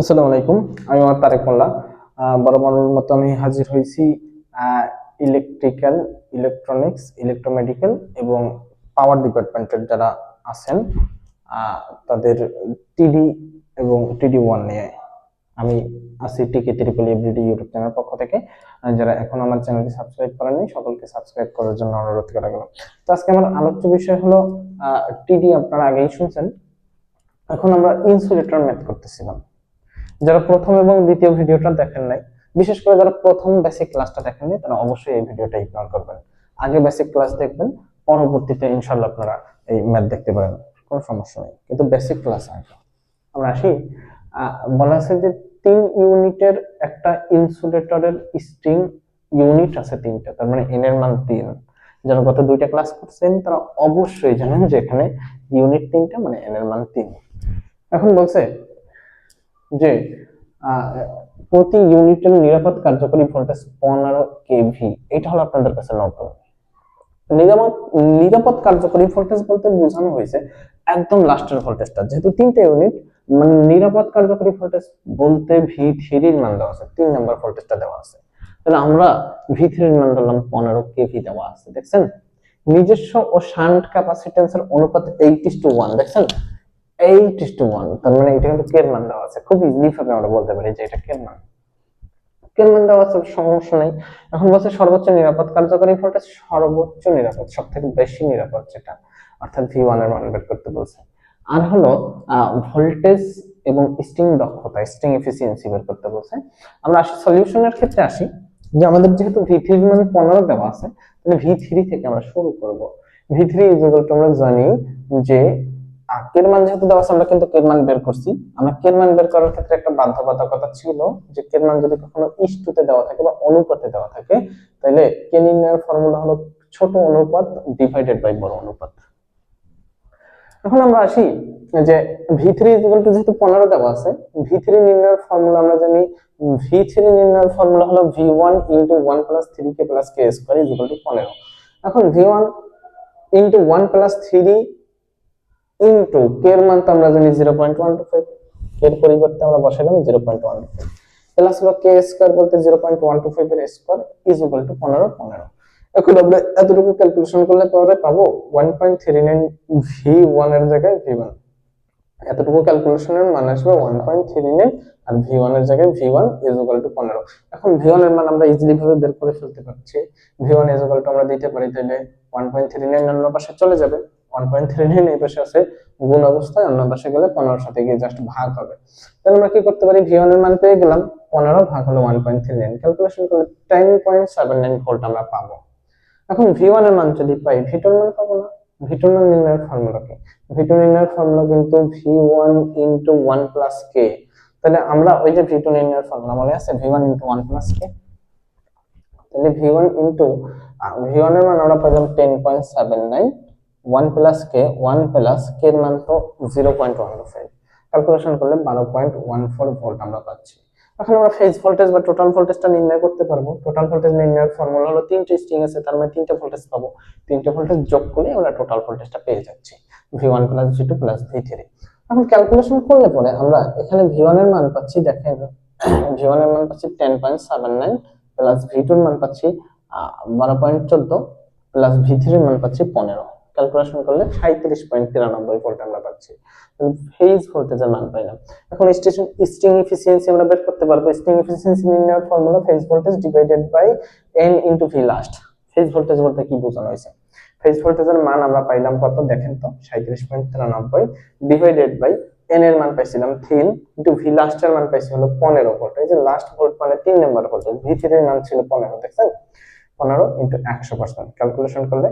আসসালামু আলাইকুম, আমি আমার তারেক মোল্লা। বরাবরের মতো আমি হাজির হয়েছি ইলেকট্রিক্যাল ইলেকট্রনিক্স ইলেকট্রোমেডিক্যাল এবং পাওয়ার ডিপার্টমেন্টের যারা আছেন তাদের টিডি এবং টিডি ওয়ান নিয়ে আমি আছি টিকে ত্রিপল এভরিডি ইউটিউব চ্যানেল পক্ষ থেকে। যারা এখন আমার চ্যানেলটি সাবস্ক্রাইব করেননি, সকলকে সাবস্ক্রাইব করার জন্য অনুরোধ করা গেল। তো আজকে আমার আলোচ্য বিষয় হলো টিডি আপনারা আগেই শুনছেন। এখন আমরা ইনসুলেটর ম্যাথ করতেছিলাম। যারা প্রথম এবং দ্বিতীয় ভিডিওটা দেখেন নাই, বিশেষ করে যারা প্রথম বেসিক ক্লাসটা দেখেননি তারা অবশ্যই এই ভিডিওটা ইগনোর করবেন। আগে বেসিক ক্লাস দেখবেন, পরবর্তীতে ইনশাল্লাহ আপনারা এই ম্যাথ দেখতে পারেন, কোনো সমস্যা নেই। কিন্তু বেসিক ক্লাস আগে আমরা আসি বলা আছে যে তিন ইউনিটের একটা ইনসুলেটরের স্ট্রিং ইউনিট আছে তিনটা, তার মানে এন এর মান তিন। যারা গত দুইটা ক্লাস করছেন, তারা অবশ্যই জানেন যে এখানে ইউনিট তিনটা মানে এন এর মান তিন। এখন বলছে যে প্রতি ইউনিটের নিরাপদ কার্যকরী ভোল্টেজ পনেরো কেভি এটা হলো আপনাদের কাছে নতুন নিরাপদ নিরাপদ কার্যকরী ভোল্টেজ বলতে বোঝানো হয়েছে একদম লাস্টের ভোল্টেজটা যেহেতু তিনটা ইউনিট মানে নিরাপদ কার্যকরী ভোল্টেজ বলতে ভি থ্রির মান দেওয়া আছে, তিন নাম্বার ভোল্টেজটা দেওয়া আছে। তাহলে আমরা ভি থ্রির মান ধরলাম পনেরো কেভি দেওয়া আছে, দেখছেন? নিজস্ব ও শান্ট ক্যাপাসিটেন্সের অনুপাত এইট টু ওয়ান দেখছেন? এইট টু ওয়ান তার মানে এটা কিন্তু দেওয়া আছে। খুব ইজিলি ভাবে আমরা বলতে পারি যে এটা দেওয়া আছে, সমস্যা নেই। এখন বলছে সর্বোচ্চ নিরাপদ কার্যকরী ভোল্টেজ সর্বোচ্চ নিরাপদ সব থেকে বেশি নিরাপদ যেটা। অর্থাৎ ভি ওয়ানের মান বের করতে বলছে। আর হলো ভোল্টেজ এবং স্ট্রিং দক্ষতা স্ট্রিং এফিসিয়েন্সি বের করতে বলছে। আমরা আসি সলিউশনের ক্ষেত্রে আসি, যে আমাদের যেহেতু ভি থ্রি মান পনেরো দেওয়া আছে, তাহলে ভি থ্রি থেকে আমরা শুরু করব। ভি থ্রি আমরা জানি যে আহ, কের যেহেতু দেওয়া আমরা কিন্তু কের বের করছি। আমরা কের মান বের করার ক্ষেত্রে একটা বাধ্যবাধকতা ছিল যে কের যদি কখনো ইস্টুতে দেওয়া থাকে বা অনুপাতে দেওয়া থাকে তাহলে কে নির্ণয়ের ফর্মুলা হলো ছোট অনুপাত ডিভাইডেড বাই বড় অনুপাত। এখন আমরা আসি যে ভি থ্রি যেহেতু পনেরো দেওয়া আছে ভি থ্রি নির্ণয়ের ফর্মুলা আমরা জানি ভি থ্রি নির্ণয়ের ফর্মুলা হলো V one into one plus three K plus K square is to পনেরো। এখন V one into one plus three into K এর মান তো আমরা জানি zero point one two five এর পরিবর্তে আমরা বসালাম zero point one two five plus হলো কে স্কোয়ার বলতে zero point one two five এর স্কোয়ার ইজ ইকুয়াল টু পনেরো পনেরো। এখন আমরা এতটুকু ক্যালকুলেশন করলে পরে পাবো one point three nine V ওয়ানের জায়গায় ভি ওয়ান এতটুকু ক্যালকুলেশনের মান আসবে ওয়ান পয়েন্ট থ্রি নাইন আর ভি ওয়ানের জায়গায় V one is equal to পনেরো। এখন ভি ওয়ানের মান আমরা ইজিলি ভাবে বের করে ফেলতে পারছি। V one is equal to আমরা দিতে পারি তাহলে ওয়ান পয়েন্ট থ্রি নাইন অন্য পাশে চলে যাবে। ওয়ান পয়েন্ট থ্রি নাইন এই পাশে আছে গুণ অবস্থায়, অন্য পাশে গেলে পনেরোর সাথে গিয়ে জাস্ট ভাগ হবে। তাহলে আমরা কি করতে পারি? ভি এর মান পেয়ে গেলাম, পনেরো ভাগ হলো one point three nine calculation করলে ten point seven nine volt আমরা পাবো। এখন ভি এর মান যদি পাই ভিটোর মান পাবো না। ভিটোর মান নির্ণয়ের ফর্মুলা কি? ভিটো নির্ণয়ের ফর্মুলা কিন্তু V one into one plus K তাহলে আমরা ওই যে ভিটো নির্ণয়ের ফর্মুলা মনে আছে V one into one plus K তাহলে ভি ওয়ান ইন্টু ভি ওয়ানের মান আমরা পেলাম ten point seven nine one plus K, one plus K এর মান তো zero point one five. Calculation করলে বারো পয়েন্ট ওয়ান ফোর ভোল্ট আমরা পাচ্ছি। এখন আমরা ফেজ ভোল্টেজ বা টোটাল ভোল্টেজটা নির্ণয় করতে পারব। টোটাল ভোল্টেজ নির্ণয়ের ফর্মুলা হলো তিনটে স্ট্রিং আছে, তার মানে তিনটে ভোল্টেজ পাবো। তিনটে ভোল্টেজ যোগ করে আমরা টোটাল ভোল্টেজটা পেয়ে যাচ্ছি V one plus V two plus V three এখন ক্যালকুলেশন করলে পরে আমরা এখানে ভি ওয়ানের মান পাচ্ছি, দেখেন ভি ওয়ানের মান পাচ্ছি ten point seven nine plus V টুর মান পাচ্ছি বারো পয়েন্ট চোদ্দ প্লাস ভি থ্রির মান পাচ্ছি পনেরো। ক্যালকুলেশন করলে সাঁত্রিশ পয়েন্ট তিরানব্বই ভোল্ট আমরা পাচ্ছি। ফেজ ভোল্টেজের মান পাইলাম এখন স্টেশন স্ট্রিং এফিসিয়েন্সি আমরা বের করতে পারব। স্ট্রিং এফিসিয়েন্সি নির্ণয়ের formula phase voltage divided by N into V last phase voltage বলতে কি বোঝানো হয়েছে? ফেজ ভোল্টেজের মান আমরা পাইলাম কত? দেখেন তো সাঁত্রিশ পয়েন্ট তিরানব্বই ডিভাইডেড বাই এন এর মান পাইছিলাম তিন ইন্টু ভি লাস্টের মান পাইছি হলো পনেরো ভোল্ট এই যে লাস্ট ভোল্ট মানে তিন নম্বর ভোল্টেজ ভি থ্রির মান ছিল পনেরো, দেখছেন? পনেরো ইন্টু একশো পার্সেন্ট ক্যালকুলেশন করলে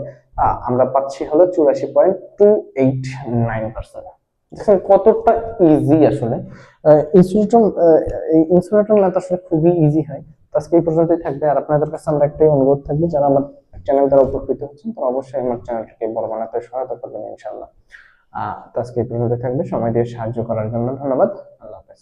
আমরা পাচ্ছি হলো চুরাশি point two eight nine percent. দেখেন কতটা ইজি আসলে। ইনসুলেটর এই ইনসুলেটর ম্যাথ আসলে খুবই ইজি হয়। আজকে এই পর্যন্তই থাকবে। আর আপনাদের কাছে আমরা একটাই অনুরোধ থাকবে, যারা আমার চ্যানেল দ্বারা উপকৃত হচ্ছেন, তারা অবশ্যই আমার চ্যানেলটিকে বড় বানাতে সহায়তা করবেন ইনশাআল্লাহ। আহ তো আজকে এই পর্যন্ত থাকবে। সময় দিয়ে সাহায্য করার জন্য ধন্যবাদ। আল্লাহ হাফেজ।